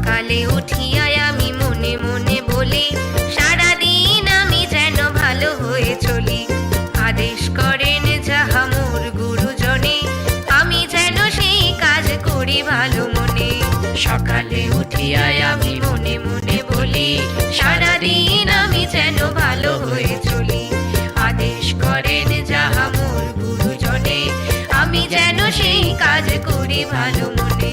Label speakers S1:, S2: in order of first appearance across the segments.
S1: সকালে উঠিয়াই আমি মনে মনে বলি, সারাদিন আমি যেন ভালো হয়ে চলি। আদেশ করেন যাহা মোর গুরুজনে, আমি যেন সেই কাজ করি ভালো মনে। সকালে উঠিয়াই আমি মনে মনে বলি, সারাদিন আমি যেন ভালো হয়ে চলি। আদেশ করেন যাহা মোর গুরুজনে, আমি যেন সেই কাজ করি ভালো মনে।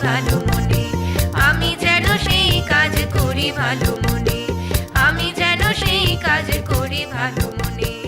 S1: ভালো মনে। আমি যেন সেই কাজ করি ভালো মনে। আমি যেন সেই কাজ করি ভালো মনে।